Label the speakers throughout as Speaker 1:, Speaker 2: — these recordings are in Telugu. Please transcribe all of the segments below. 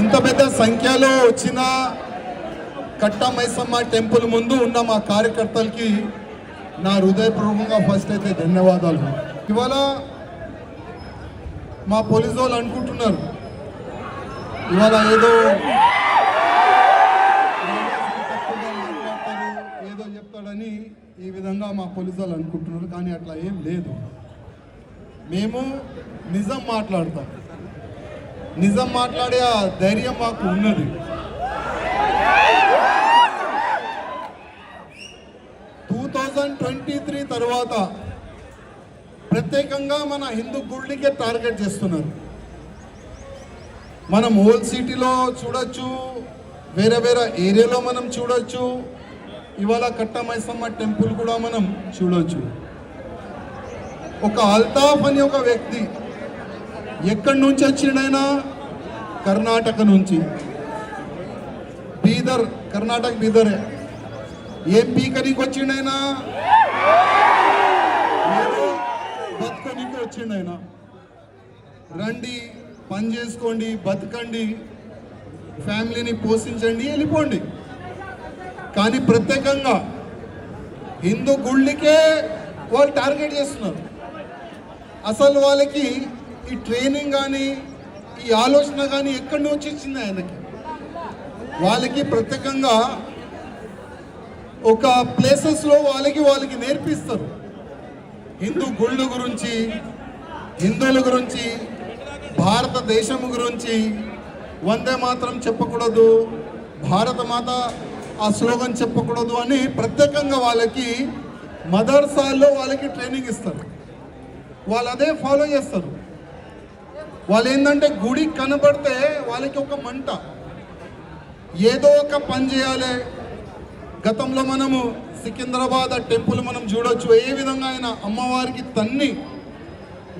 Speaker 1: ఇంత పెద్ద సంఖ్యలో వచ్చిన కట్టమైసమ్మ టెంపుల్ ముందు ఉన్న మా కార్యకర్తలకి నా హృదయపూర్వకంగా ఫస్ట్ అయితే ధన్యవాదాలు. ఇవాళ మా పోలీసు వాళ్ళు అనుకుంటున్నారు. ఇవాళ ఏదో ఏదో చెప్తాడని ఈ విధంగా మా పోలీసు వాళ్ళు అనుకుంటున్నారు కానీ అట్లా ఏం లేదు. మేము నిజం మాట్లాడతాం. నిజం మాట్లాడే ఆ ధైర్యం మాకు ఉన్నది. టూ థౌజండ్ ట్వంటీ త్రీ తర్వాత ప్రత్యేకంగా మన హిందూ గుళ్ళకే టార్గెట్ చేస్తున్నారు. మనం హోల్ సిటీలో చూడొచ్చు వేరే వేరే ఏరియాలో మనం చూడొచ్చు ఇవాళ కట్టమైసమ్మ టెంపుల్ కూడా మనం చూడొచ్చు. ఒక అల్తాఫ్ అని ఒక వ్యక్తి ఎక్కడి నుంచి వచ్చిండైనా కర్ణాటక నుంచి. బీదర్ కర్ణాటక బీదరే. ఏం పీకనికి వచ్చిండైనా? ఏదో బతుకనికి వచ్చిండైనా. రండి పని చేసుకోండి బతకండి. ఫ్యామిలీని పోషించండి వెళ్ళిపోండి. కానీ ప్రత్యేకంగా హిందూ గుళ్ళకే వాళ్ళు టార్గెట్ చేస్తున్నారు. అసలు వాళ్ళకి ఈ ట్రైనింగ్ కానీ ఈ ఆలోచన కానీ ఎక్కడి నుంచి వచ్చింది ఆయనకి? వాళ్ళకి ప్రత్యేకంగా ఒక ప్లేసెస్లో వాళ్ళకి వాళ్ళకి నేర్పిస్తారు. హిందూ గుళ్ళు గురించి హిందువుల గురించి భారతదేశం గురించి వందే మాత్రం చెప్పకూడదు భారత మాత ఆ స్లోగన్ చెప్పకూడదు అని ప్రత్యేకంగా వాళ్ళకి మదర్సాల్లో వాళ్ళకి ట్రైనింగ్ ఇస్తారు. వాళ్ళు అదే ఫాలో చేస్తారు. వాళ్ళు ఏంటంటే గుడి కనబడితే వాళ్ళకి ఒక మంట. ఏదో ఒక పని చేయాలి. గతంలో మనము సికింద్రాబాద్ ఆ టెంపుల్ మనం చూడొచ్చు. ఏ విధంగా ఆయన అమ్మవారికి తన్ని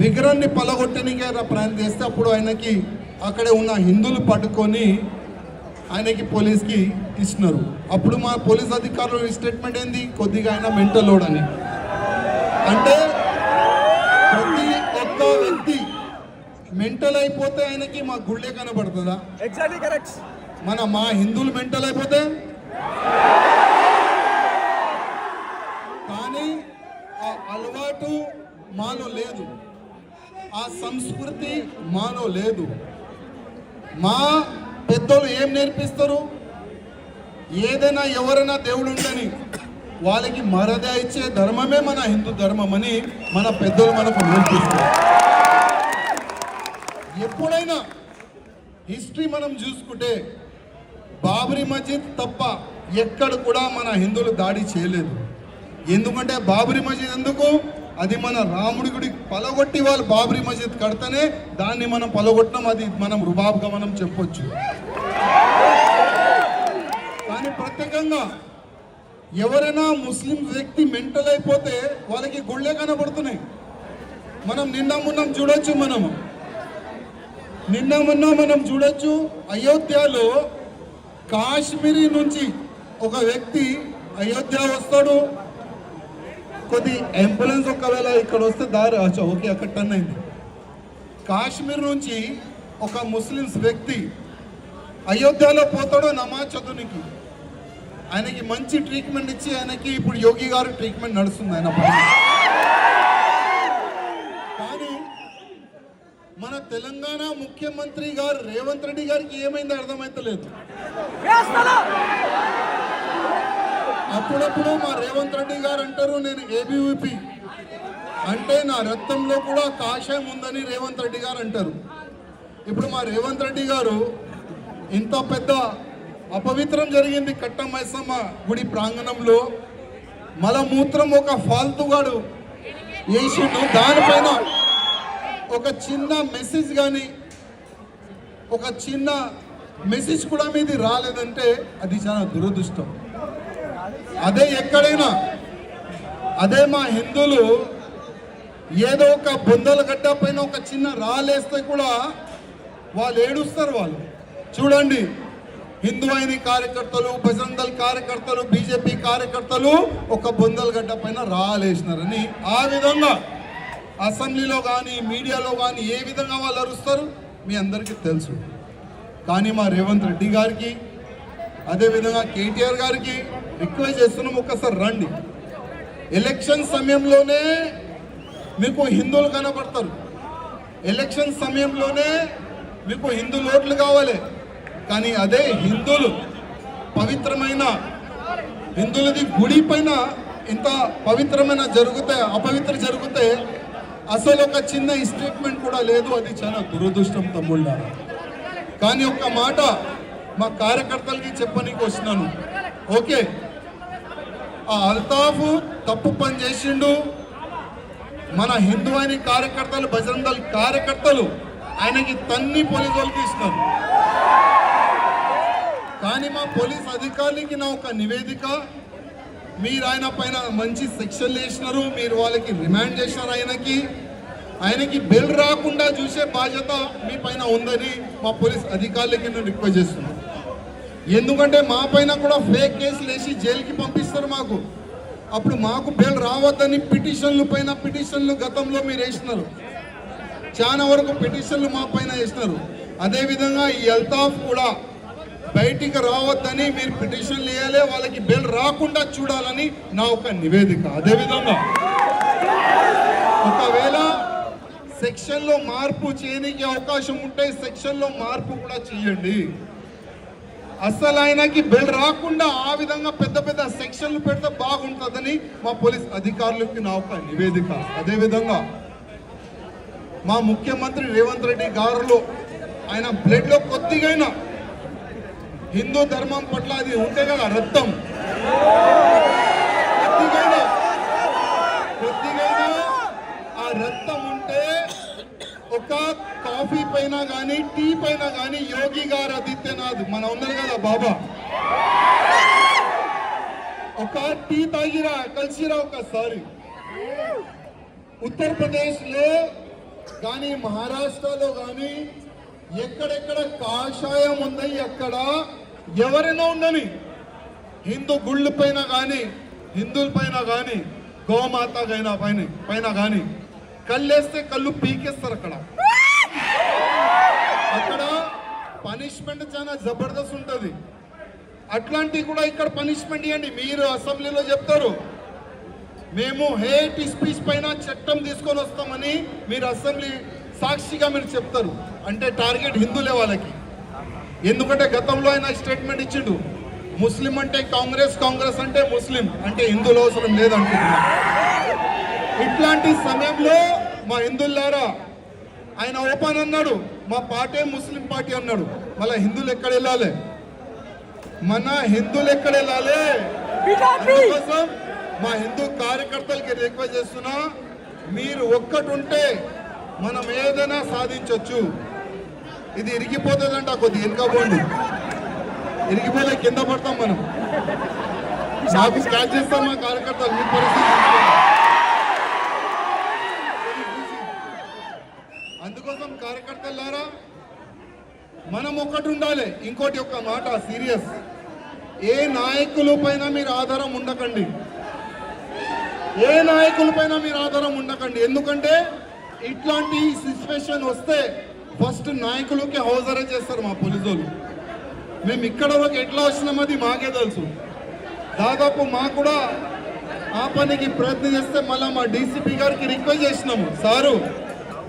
Speaker 1: విగ్రహాన్ని పలగొట్టడానికి ప్రయాణం చేస్తే అప్పుడు ఆయనకి అక్కడే ఉన్న హిందువులు పట్టుకొని ఆయనకి పోలీస్కి ఇస్తున్నారు. అప్పుడు మా పోలీస్ అధికారులు స్టేట్మెంట్ ఏంది? కొద్దిగా ఆయన మెంటల్ లోడ్ అని. అంటే మెంటల్ అయిపోతే ఆయనకి మా గుళ్ళే కనబడుతుందా?
Speaker 2: ఎగ్జాక్ట్లీ కరెక్ట్
Speaker 1: మన మా హిందువులు మెంటల్ అయిపోతే? కానీ ఆ అలవాటు మాలో లేదు. ఆ సంస్కృతి మాలో లేదు. మా పెద్దలు ఏం నేర్పిస్తారు? ఏదైనా ఎవరైనా దేవుడు ఉండని వాళ్ళకి మరద ఇచ్చే ధర్మమే మన హిందూ ధర్మం అని మన పెద్దలు మనకు నేర్పిస్తారు. ఎప్పుడైనా హిస్టరీ మనం చూసుకుంటే బాబరీ మస్జిద్ తప్ప ఎక్కడ కూడా మన హిందువులు దాడి చేయలేదు. ఎందుకంటే బాబరీ మస్జిద్ ఎందుకు? అది మన రాముడి గుడి పలగొట్టి వాళ్ళు బాబరీ మస్జిద్ కడితేనే దాన్ని మనం పలగొట్టడం అది మనం రుబాబ్గా మనం చెప్పొచ్చు. కానీ ప్రత్యేకంగా ఎవరైనా ముస్లిం వ్యక్తి మెంటల్ అయిపోతే వాళ్ళకి గుళ్ళే కనబడుతున్నాయి. మనం నిన్న మున్నం చూడొచ్చు మనము. నిన్న మొన్న మనం చూడొచ్చు అయోధ్యలో కాశ్మీరీ నుంచి ఒక వ్యక్తి అయోధ్య వస్తాడు. కొద్ది అంబులెన్స్ ఒకవేళ ఇక్కడ వస్తే దారి అచ్చా, ఓకే అక్కడ టర్న్ అయింది. కాశ్మీర్ నుంచి ఒక ముస్లిమ్స్ వ్యక్తి అయోధ్యలో పోతాడు నమాజ్ చదువునికి. ఆయనకి మంచి ట్రీట్మెంట్ ఇచ్చి ఆయనకి ఇప్పుడు యోగి గారు ట్రీట్మెంట్ నడుస్తుంది ఆయన తెలంగాణ ముఖ్యమంత్రి గారు రేవంత్ రెడ్డి గారికి ఏమైందో అర్థమైతలేదు. అప్పుడప్పుడు మా రేవంత్ రెడ్డి గారు అంటారు నేను ఏబీవీపీ అంటే నా రక్తంలో కూడా కాషాయం ఉందని రేవంత్ రెడ్డి గారు అంటారు. ఇప్పుడు మా రేవంత్ రెడ్డి గారు ఇంత పెద్ద అపవిత్రం జరిగింది కట్ట మైసమ్మ గుడి ప్రాంగణంలో. మలమూత్రం ఒక ఫాల్తుగాడు వేసిండు. దానిపైన ఒక చిన్న మెసేజ్ కానీ ఒక చిన్న మెసేజ్ కూడా మీది రాలేదంటే అది చాలా దురదృష్టం. అదే ఎక్కడైనా అదే మా హిందువులు ఏదో ఒక బొందల గడ్డ పైన ఒక చిన్న రాలేస్తే కూడా వాళ్ళు ఏడుస్తారు వాళ్ళు. చూడండి హిందూ కార్యకర్తలు బజరంగ్ కార్యకర్తలు బీజేపీ కార్యకర్తలు ఒక బొందల గడ్డ పైన రాలేసినారని ఆ విధంగా అసెంబ్లీలో కానీ మీడియాలో కానీ ఏ విధంగా వాళ్ళు అరుస్తారు? మీ అందరికీ తెలుసు. కానీ మా రేవంత్ రెడ్డి గారికి అదేవిధంగా కేటీఆర్ గారికి రిక్వెస్ట్ చేస్తున్నాం ఒక్కసారి రండి. ఎలక్షన్ సమయంలోనే మీకు హిందువులు కనబడతారు. ఎలక్షన్ సమయంలోనే మీకు హిందూ ఓట్లు కావాలి. కానీ అదే హిందువులు పవిత్రమైన హిందువులది గుడి పైన ఇంత పవిత్రమైన జరిగితే అపవిత్ర జరిగితే అసలు ఒక చిన్న స్టేట్మెంట్ కూడా లేదు అది చాలా దురదృష్టం తమ్ముళ్ళ. కానీ ఒక్క మాట మా కార్యకర్తలకి చెప్పనీకి వచ్చినాను ఓకే? ఆ అల్తాఫ్ తప్పు పని చేసిండు. మన హిందూ అయిన కార్యకర్తలు బజరంగ కార్యకర్తలు ఆయనకి తన్ని పోలీసు వాళ్ళకి ఇస్తున్నారు కానీ మా పోలీస్ అధికారులకి నా ఒక నివేదిక మీరు ఆయన పైన మంచి శిక్షలు వేసినారు మీరు వాళ్ళకి రిమాండ్ చేసినారు ఆయనకి. ఆయనకి బెల్ రాకుండా చూసే బాధ్యత మీ పైన ఉందని మా పోలీస్ అధికారులకి నేను రిక్వెస్ట్ చేస్తున్నాను. ఎందుకంటే మా పైన కూడా ఫేక్ కేసులు వేసి జైలుకి పంపిస్తారు మాకు. అప్పుడు మాకు బెయిల్ రావద్దని పిటిషన్లు పైన పిటిషన్లు గతంలో మీరు వేసినారు. చాలా వరకు పిటిషన్లు మా పైన వేసినారు. అదేవిధంగా ఈ అల్తాఫ్ కూడా బయటికి రావద్దని మీరు పిటిషన్లు వేయాలి వాళ్ళకి బెయిల్ రాకుండా చూడాలని నా ఒక నివేదిక. అదేవిధంగా ఒకవేళ సెక్షన్లో మార్పు చేయడానికి అవకాశం ఉంటే సెక్షన్లో మార్పు కూడా చేయండి. అసలు ఆయనకి బెల్ రాకుండా ఆ విధంగా పెద్ద పెద్ద సెక్షన్లు పెడితే బాగుంటుందని మా పోలీస్ అధికారులకి నా ఒక నివేదిక. అదేవిధంగా మా ముఖ్యమంత్రి రేవంత్ రెడ్డి గారులో ఆయన బ్లడ్లో కొద్దిగైనా హిందూ ధర్మం పట్ల అది ఉంటే కదా రక్తం కొద్దిగైనా కొద్దిగైనా ఆ రక్తం ఉంటే ఒక కాఫీ పైన కానీ టీ పైన కానీ యోగి గారు ఆదిత్యనాథ్ మన ఉన్నారు కదా బాబా. ఒక టీ తాగిరా కలిసిరా ఒకసారి. ఉత్తరప్రదేశ్లో కానీ మహారాష్ట్రలో కానీ ఎక్కడెక్కడ కాషాయం ఉంది అక్కడ ఎవరైనా ఉండని హిందూ గుళ్ళ పైన కానీ హిందువుల పైన కానీ గోమాత పైన పైన కానీ కళ్ళేస్తే కళ్ళు పీకేస్తారు అక్కడ. అక్కడ పనిష్మెంట్ చాలా జబర్దస్త్ ఉంటుంది. అట్లాంటివి కూడా ఇక్కడ పనిష్మెంట్ ఇవ్వండి మీరు అసెంబ్లీలో చెప్తారు. మేము హేట్ స్పీచ్ పైన చట్టం తీసుకొని వస్తామని మీరు అసెంబ్లీ సాక్షిగా మీరు చెప్తారు. అంటే టార్గెట్ హిందువులే వాళ్ళకి. ఎందుకంటే గతంలో ఆయన స్టేట్మెంట్ ఇచ్చిండు. ముస్లిం అంటే కాంగ్రెస్ కాంగ్రెస్ అంటే ముస్లిం. అంటే హిందువులు అవసరం లేదంటున్నారు ఇట్లాంటి సమయంలో మా హిందువులారా ఆయన ఓపెన్ అన్నాడు. మా పార్టీ ముస్లిం పార్టీ అన్నాడు. మళ్ళీ హిందువులు ఎక్కడ వెళ్ళాలి? మన హిందువులు ఎక్కడ వెళ్ళాలి? అందుకోసం మా హిందూ కార్యకర్తలకి రిక్వెస్ట్ చేస్తున్నా మీరు ఒక్కటి ఉంటే మనం ఏదైనా సాధించవచ్చు ఇది ఇరిగిపోతుందంట కొద్ది వెనుకపోండి ఇరిగిపోతే కింద పడతాం మనం. నాకు స్కాచ్ చేస్తాం మా కార్యకర్తలు మీ పరిస్థితి అందుకోసం కార్యకర్తలారా మనం ఒక్కటి ఉండాలి. ఇంకోటి ఒక మాట సీరియస్. ఏ నాయకుల పైన మీరు ఆధారం ఉండకండి. ఏ నాయకుల పైన మీరు ఆధారం ఉండకండి. ఎందుకంటే ఇట్లాంటి సిచ్యువేషన్ వస్తే ఫస్ట్ నాయకులకి హౌస్ అరెస్ట్ చేస్తారు మా పోలీసు మేము ఇక్కడ వరకు ఎట్లా వచ్చినామది మాకే తెలుసు. దాదాపు మా కూడా ఆ పనికి ప్రయత్నం చేస్తే మళ్ళీ మా డీసీపీ గారికి రిక్వెస్ట్ చేసినాము. సారు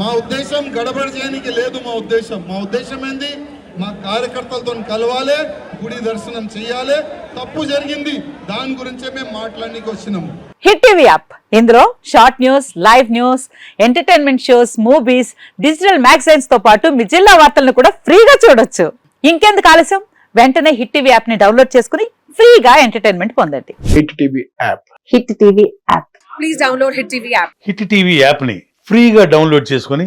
Speaker 1: మా ఉద్దేశం గడబడి చేయడానికి లేదు మా ఉద్దేశం. మా ఉద్దేశం ఏంది? మా కార్యకర్తలతో కలవాలి గుడి దర్శనం చేయాలి తప్పు జరిగింది దాని గురించే మేము మాట్లాడడానికి వచ్చినాము.
Speaker 2: Hit TV app. ఇందులో short news live news entertainment shows movies digital మ్యాగజైన్స్తో పాటు మీ జిల్లా వార్తలను కూడా ఫ్రీగా చూడొచ్చు. ఇంకెందుకు ఆలస్యం? వెంటనే హిట్ టీవీ యాప్ని డౌన్లోడ్ చేసుకుని ఫ్రీగా ఎంటర్టైన్మెంట్ పొందండి.
Speaker 3: Hit TV app.
Speaker 2: Hit TV app.
Speaker 4: Please download Hit TV app.
Speaker 5: Hit TV యాప్ని ఫ్రీగా డౌన్లోడ్ చేసుకొని